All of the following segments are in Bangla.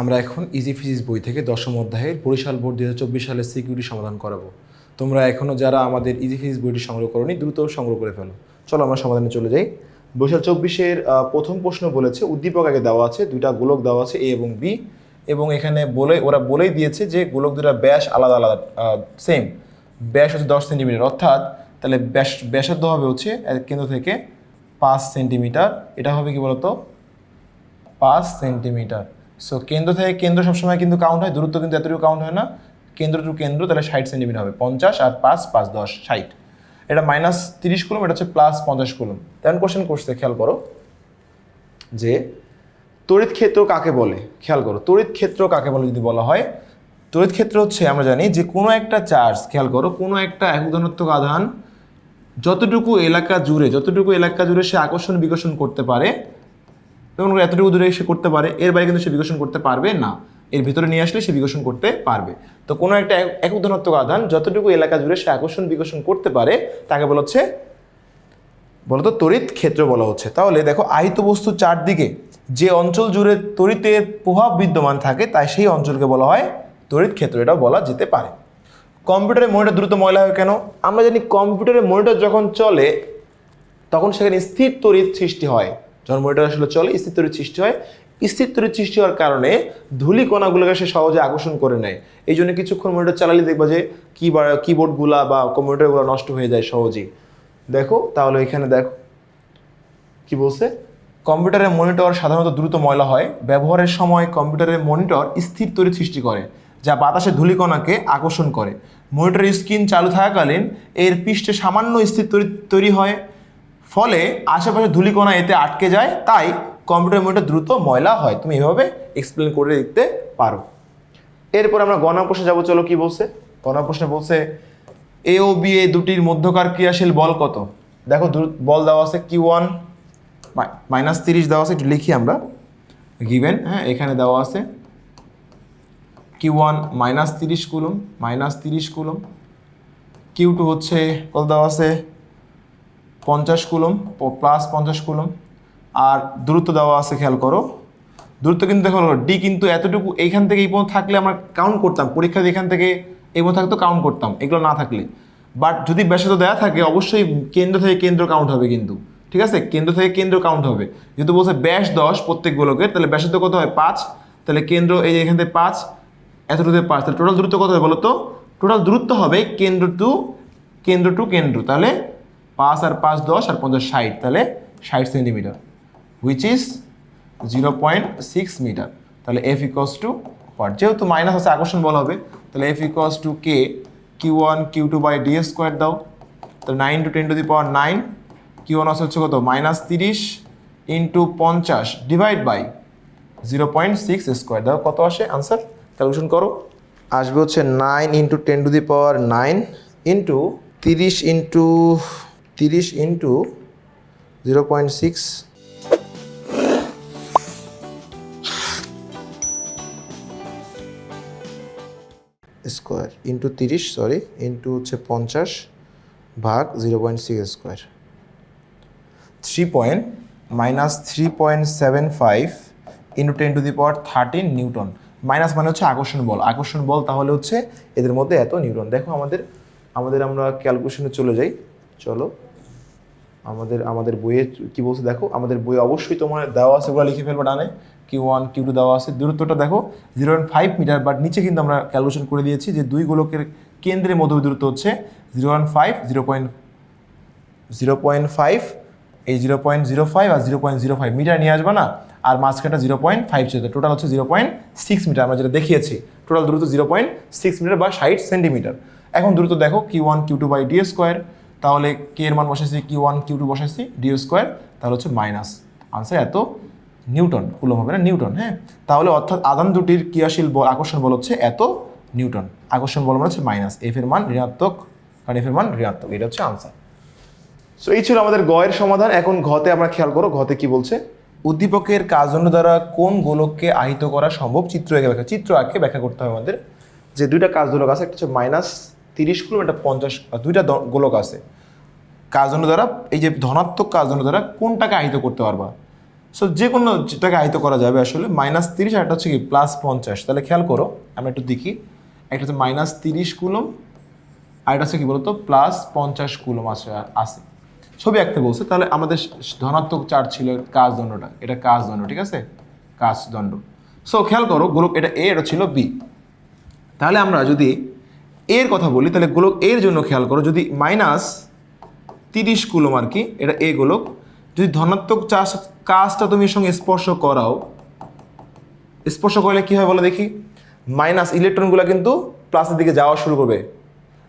আমরা এখন ইজি ফিজিক্স বই থেকে দশম অধ্যায়ের বরিশাল বোর্ড দু হাজার চব্বিশ সালের সিকিউরিটি সমাধান করাবো। তোমরা এখনও যারা আমাদের ইজি ফিজিক্স বইটি সংগ্রহ করোনি, দ্রুত সংগ্রহ করে ফেলো। চলো আমরা সমাধানে চলে যাই। বরিশাল চব্বিশের প্রথম প্রশ্ন বলেছে, উদ্দীপক আগে দেওয়া আছে, দুইটা গোলক দেওয়া আছে এ এবং বি এবং এখানে বলে, ওরা বলেই দিয়েছে যে গোলক দুটা ব্যাস আলাদা আলাদা সেম ব্যাস হচ্ছে দশ সেন্টিমিটার, অর্থাৎ তাহলে ব্যাস, ব্যাসার্ধ হবে হচ্ছে কেন্দ্র থেকে পাঁচ সেন্টিমিটার। এটা হবে কি বলতো? পাঁচ সেন্টিমিটার। সো কেন্দ্র থেকে কেন্দ্র সবসময় কিন্তু কাউন্ট হয়, দূরত্ব কিন্তু এতটুকু কাউন্ট হয় না। কেন্দ্র টু কেন্দ্র, তাহলে ষাট সেন্টিমিটার হবে। পঞ্চাশ আর পাঁচ পাঁচ দশ, ষাট। এটা মাইনাস তিরিশ কুলম, এটা হচ্ছে প্লাস পঞ্চাশ কুলম। তেমন কোশ্চেন করছে, খেয়াল করো। যে তড়িৎ ক্ষেত্র কাকে বলে? খেয়াল করো, তড়িৎ ক্ষেত্র কাকে বলে যদি বলা হয়? তড়িৎ ক্ষেত্র হচ্ছে, আমরা জানি যে কোনো একটা চার্জ খেয়াল করো, কোনো একটা একক ধনাত্মক আধান যতটুকু এলাকা জুড়ে, যতটুকু এলাকা জুড়ে সে আকর্ষণ বিকর্ষণ করতে পারে যেমন এতটুকু দূরে সে করতে পারে, এর বাইরে কিন্তু সে বিকর্ষণ করতে পারবে না। এর ভিতরে নিয়ে আসলে সে বিকর্ষণ করতে পারবে। তো কোনো একটা এক- একক ধনাত্মক আধান যতটুকু এলাকা জুড়ে সে আকর্ষণ বিকর্ষণ করতে পারে, তাকে বলা হচ্ছে বলতো তড়িৎ ক্ষেত্র বলা হচ্ছে। তাহলে দেখো, আহিত বস্তু চারদিকে যে অঞ্চল জুড়ে তড়িতের প্রভাব বিদ্যমান থাকে, তাই সেই অঞ্চলকে বলা হয় তড়িৎ ক্ষেত্র। এটাও বলা যেতে পারে। কম্পিউটারের মনিটর দ্রুত ময়লা হয় কেন? আমরা জানি কম্পিউটারের মনিটর যখন চলে, তখন সেখানে স্থির তড়িৎ সৃষ্টি হয়। যখন মনিটর আসলে চলে স্থির তড়িৎ সৃষ্টি হয়। স্থির সৃষ্টি হওয়ার কারণে ধূলি কণাগুলোকে সে সহজে আকর্ষণ করে নেয়। এই জন্য কিছুক্ষণ মনিটর চালালে দেখবা যে কিবার কিবোর্ডগুলা বা কম্পিউটারগুলো নষ্ট হয়ে যায় সহজেই। দেখো, তাহলে এখানে দেখো। কি বলছে? কম্পিউটারের মনিটর সাধারণত দ্রুত ময়লা হয়। ব্যবহারের সময় কম্পিউটারের মনিটর স্থির তড়িৎ সৃষ্টি করে, যা বাতাসে ধূলিকণাকে আকর্ষণ করে। মনিটরের স্ক্রিন চালু থাকাকালীন এর পৃষ্ঠে সামান্য স্থির তৈরি হয়। ফলে আশেপাশে ধূলিকণা এতে আটকে যায়, তাই কম্পিউটার মনিটর দ্রুত ময়লা হয়। তুমি এভাবে এক্সপ্লেন করে দিতে পারো। এরপর আমরা গণা প্রশ্নে যাব, চলো কি বলছে? গণা প্রশ্নে বলছে এ ও বি এ দুটির মধ্যকার ক্রিয়াশীল বল কত? দেখো বল দেওয়া আছে কিউ ওয়ান মাইনাস তিরিশ দেওয়া আছে, একটু লিখি আমরা। গিভেন হ্যাঁ এখানে দেওয়া আছে। কিউ ওয়ান মাইনাস তিরিশ কুলুম মাইনাস তিরিশ কুলুম। কিউ টু হচ্ছে, কত দেওয়া আছে? পঞ্চাশ কুলুম প্লাস পঞ্চাশ কুলুম। আর দূরত্ব দেওয়া আছে খেয়াল করো। দূরত্ব কিন্তু দেখো ডি কিন্তু এতটুকু এইখান থেকে এই পর্যন্ত থাকলে আমরা কাউন্ট করতাম। পরীক্ষাতে এখান থেকে এই পর্যন্ত থাকতো কাউন্ট করতাম, এগুলো না থাকলে। বাট যদি ব্যাসার্ধ দেওয়া থাকে, অবশ্যই কেন্দ্র থেকে কেন্দ্র কাউন্ট হবে কিন্তু। ঠিক আছে? কেন্দ্র থেকে কেন্দ্র কাউন্ট হবে। যেহেতু বলছে ব্যাস দশ প্রত্যেক গোলকের তাহলে ব্যাসার্ধ কত হয়? পাঁচ। তাহলে কেন্দ্র এই যে এখান থেকে পাঁচ এতটুকু পাঁচ। তাহলে টোটাল দূরত্ব কত হবে বলো তো? টোটাল দূরত্ব হবে কেন্দ্র টু কেন্দ্র টু কেন্দ্র। তাহলে পাঁচ আর পাঁচ দশ আর পঞ্চাশ ষাট, তাহলে ষাট centimetre which is zero point six metre তাহলে এফ ইকস টু হোয়াট যেহেতু মাইনাস আছে, আকর্ষণ বল হবে। তাহলে F equals to K Q one Q two by D square দাও। তাহলে nine to ten to the power nine Q one হচ্ছে কত? মাইনাস তিরিশ ইন্টু পঞ্চাশ divide by zero point six square দাও, কত আসে? আনসার ক্যালকুলেশন করো। আসবে হচ্ছে nine into ten to the power nine into তিরিশ ইন্টু তিরিশ into zero point six square into তিরিশ সরি ইন্টু হচ্ছে পঞ্চাশ ভাগ zero point six square three point minus three point seven five into ten to the power thirteen newton minus মানে হচ্ছে আকর্ষণ বল। আকর্ষণ বল তাহলে হচ্ছে এদের মধ্যে এত নিউটন দেখো আমাদের আমাদের আমরা ক্যালকুলেশনে চলে যাই। চলো। আমাদের আমাদের বইয়ে কি বলছে দেখো? আমাদের বইয়ে অবশ্যই তোমার দেওয়া আছে, ওগুলো লিখে ফেলব ডানে। কিউ ওয়ান কিউ টু দেওয়া আছে। দূরত্বটা দেখো zero point five metre but নিচে কিন্তু আমরা ক্যালকুলেশন করে দিয়েছি যে দুই গোলকের কেন্দ্রের মধ্যে দূরত্ব হচ্ছে zero one five zero point zero point five এই জিরো পয়েন্ট জিরো ফাইভ আর zero point zero five metre নিয়ে আসবে না, আর মাঝখানটা জিরো পয়েন্ট ফাইভ ছিল। টোটাল হচ্ছে জিরো পয়েন্ট সিক্স মিটার আমরা যেটা দেখিয়েছি। টোটাল দূরত্ব জিরো পয়েন্ট সিক্স মিটার বা ষাট সেন্টিমিটার এখন দূরত্ব দেখো Q one Q two by D square তাহলে কে এর মান বসাইছি কিউ ওয়ান কিউ টু বসাইছি ডি স্কোয়ার তাহলে হচ্ছে মাইনাস আনসার এত নিউটন কুলম হবে না নিউটন হ্যাঁ? তাহলে অর্থাৎ আদান দুটির ক্রিয়াশীল বল আকর্ষণ বল হচ্ছে এত নিউটন। আকর্ষণ বল মানে হচ্ছে মাইনাস এফ এর মান ঋণাত্মক কারণ এফ এর মান ঋণাত্মক এটা হচ্ছে আনসার সো এই ছিল আমাদের গয়ের সমাধান। এখন ঘতে আমরা খেয়াল করো ঘতে কি বলছে? উদ্দীপকের কাজন্য দ্বারা কোন গোলককে আহিত করা সম্ভব? চিত্র এঁকে ব্যাখ্যা চিত্র আঁকে ব্যাখ্যা করতে হবে আমাদের। যে দুইটা কাজ গোলক আছে একটা হচ্ছে মাইনাস তিরিশ কুলম একটা পঞ্চাশ দুইটা গোলক আছে। কাজন্য দ্বারা এই যে ধনাত্মক কাজন্য দ্বারা কোনটাকে আহিত করতে পারবা? সো যে কোনো যেটাকে আহিত করা যাবে আসলে মাইনাস তিরিশ আর একটা হচ্ছে কি প্লাস পঞ্চাশ। তাহলে খেয়াল করো, আমরা একটু দেখি। একটা হচ্ছে মাইনাস তিরিশ কুলম, আর এটা হচ্ছে কি বলতো? প্লাস পঞ্চাশ কুলম আছে আছে। ছবি আঁকতে বলছে, তাহলে আমাদের ধনাত্মক চার ছিল কাজ দণ্ডটা? এটা কাজ দণ্ড, ঠিক আছে? কাজ দণ্ড। সো খেয়াল করো, গোলক এটা এ এটা ছিল বি তাহলে আমরা যদি এর কথা বলি, তাহলে গোলক এর জন্য খেয়াল করো, যদি মাইনাস তিরিশ কুলম আর কি এটা এ গোলক, যদি ধনাত্মক চাষ, কাজটা তুমি এর সঙ্গে স্পর্শ করাও, স্পর্শ করলে কী হয় বলো দেখি? মাইনাস ইলেকট্রনগুলো কিন্তু প্লাসের দিকে যাওয়া শুরু করবে।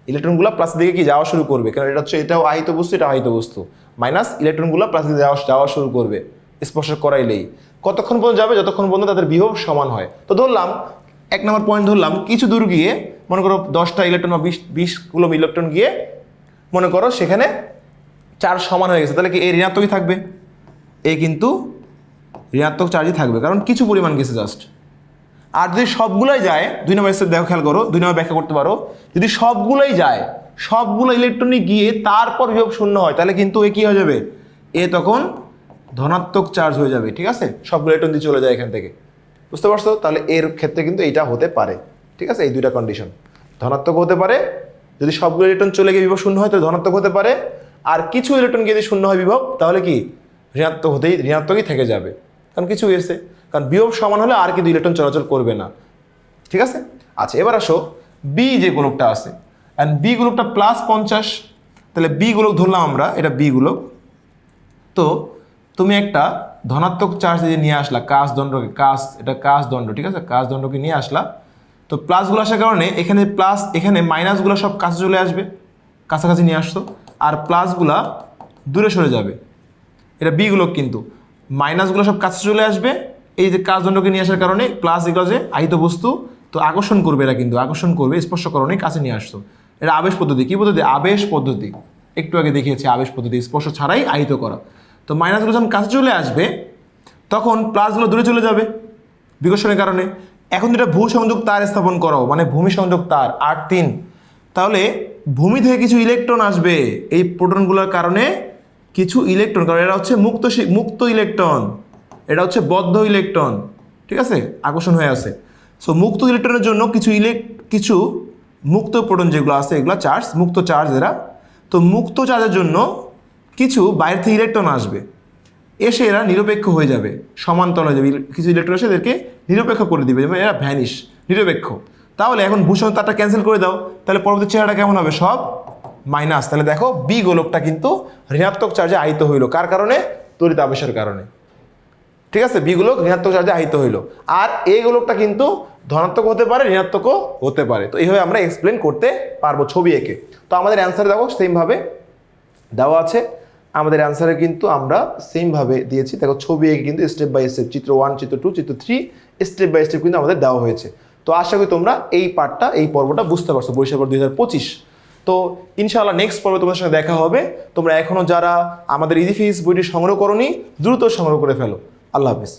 ইলেকট্রনগুলো প্লাসের দিকে কি যাওয়া শুরু করবে? কারণ এটা হচ্ছে, এটাও আহিত বস্তু, এটা আহিত বস্তু। মাইনাস ইলেকট্রনগুলো প্লাসের দিকে যাওয়া যাওয়া শুরু করবে, স্পর্শ করাইলেই। কতক্ষণ পর্যন্ত যাবে? যতক্ষণ পর্যন্ত তাদের বিভব সমান হয়। তো ধরলাম, এক নম্বর পয়েন্ট ধরলাম, কিছু দূর গিয়ে মনে করো দশটা ইলেকট্রন বা বিশ বিশ কুলম ইলেকট্রন গিয়ে মনে করো সেখানে চার সমান হয়ে গেছে। তাহলে কি এই ঋণাত্মকই থাকবে? এ কিন্তু ঋণাত্মক চার্জই থাকবে, কারণ কিছু পরিমাণ গেছে জাস্ট আর যদি সবগুলোই যায়, দুই নম্বর স্টেপ দেখো, খেয়াল করো, দুই নম্বর ব্যাখ্যা করতে পারো, যদি সবগুলোই যায়, সবগুলো ইলেকট্রনিক গিয়ে তারপর বিভব শূন্য হয়, তাহলে কিন্তু এ কী হয়ে যাবে? এ তখন ধনাত্মক চার্জ হয়ে যাবে, ঠিক আছে? সবগুলো ইলেকট্রন দিয়ে চলে যায় এখান থেকে। বুঝতে পারছ? তাহলে এর ক্ষেত্রে কিন্তু এটা হতে পারে। ঠিক আছে? এই দুইটা কন্ডিশন ধনাত্মক হতে পারে, যদি সবগুলো ইলেকট্রন চলে গিয়ে বিভব শূন্য হয়, তাহলে ধনাত্মক হতে পারে। আর কিছু ইলেকট্রন যদি শূন্য হয় বিভব, তাহলে কি? ঋণাত্মক হতেই, ঋণাত্মকই থেকে যাবে। কারণ কিছু এসে কারণ বিভব সমান হলে আর কিন্তু ইলেকট্রন চলাচল করবে না। ঠিক আছে? আচ্ছা এবার আসো। বি যে গোলকটা আছে। অ্যান্ড বি গোলকটা প্লাস পঞ্চাশ। তাহলে বি গোলক ধরলাম আমরা, এটা বি গোলক। তো তুমি একটা ধনাত্মক চার্জ নিয়ে আসলা কাজ দণ্ডকে কাজ এটা কাজ দণ্ড ঠিক আছে? কাজ দণ্ডকে নিয়ে আসলা। তো প্লাসগুলো আসার কারণে এখানে প্লাস, এখানে মাইনাসগুলো সব কাছে চলে আসবে, কাছাকাছি নিয়ে আসতো আর প্লাসগুলা দূরে সরে যাবে। এটা বিগুলো কিন্তু। মাইনাসগুলো সব কাছে চলে আসবে, এই যে কাজ দণ্ডকে নিয়ে আসার কারণে প্লাস এগুলো যে আহিত বস্তু, তো আকর্ষণ করবে এরা কিন্তু, আকর্ষণ করবে স্পর্শকরণে কাছে নিয়ে আসতো এটা আবেশ পদ্ধতি, কী পদ্ধতি? আবেশ পদ্ধতি। একটু আগে দেখিয়েছি আবেশ পদ্ধতি, স্পর্শ ছাড়াই আহিত করা। তো মাইনাসগুলো যখন কাছে চলে আসবে, তখন প্লাসগুলো দূরে চলে যাবে, বিকর্ষণের কারণে। এখন যেটা ভূ সংযোগ তার স্থাপন করো মানে ভূমি সংযোগ তার আট তিন। তাহলে ভূমি থেকে কিছু ইলেকট্রন আসবে, এই প্রোটনগুলোর কারণে কিছু ইলেকট্রন কারণ এটা হচ্ছে মুক্ত মুক্ত ইলেকট্রন এটা হচ্ছে বদ্ধ ইলেকট্রন ঠিক আছে? আকর্ষণ হয়ে আছে। সো মুক্ত ইলেকট্রনের জন্য কিছু ইলেক কিছু মুক্ত প্রোটন যেগুলো আছে, এগুলো চার্জ মুক্ত চার্জ এরা। তো মুক্ত চার্জের জন্য কিছু বাইরে থেকে ইলেকট্রন আসবে। এসে এরা নিরপেক্ষ হয়ে যাবে সমান্তর হয়ে যাবে। কিছু ইলেকট্রন এসে এদেরকে নিরপেক্ষ করে দিবে মানে এরা ভ্যানিশ নিরপেক্ষ। তাহলে এখন ভূষণ তারটা ক্যান্সেল করে দাও, তাহলে পরবর্তী চেহারাটা কেমন হবে? সব মাইনাস তাহলে দেখো বি গোলকটা কিন্তু ঋণাত্মক চার্জে আহিত হইল। কার কারণে? তড়িৎ আবেশের কারণে। ঠিক আছে? বি গোলক ঋণাত্মক চার্জে আহিত হইল। আর এই গোলকটা কিন্তু ধনাত্মক হতে পারে, ঋণাত্মকও হতে পারে। তো এইভাবে আমরা এক্সপ্লেন করতে পারব ছবি এঁকে। তো আমাদের অ্যান্সার দেখো সেমভাবে দেওয়া আছে। আমাদের অ্যান্সারে কিন্তু আমরা সেমভাবে দিয়েছি। দেখো, ছবি এঁকে কিন্তু স্টেপ বাই স্টেপ চিত্র ওয়ান চিত্র টু চিত্র থ্রি স্টেপ বাই স্টেপ কিন্তু আমাদের দেওয়া হয়েছে। তো আশা করি তোমরা এই পার্টটা এই পর্বটা বুঝতে পারছ বৈশাখ দুই হাজার পঁচিশ। তো ইনশাআল্লাহ নেক্সট পর্বে তোমাদের সঙ্গে দেখা হবে। তোমরা এখনও যারা আমাদের ইজিফিস বইটি সংগ্রহ করনি, দ্রুত সংগ্রহ করে ফেলো। আল্লাহ হাফিজ।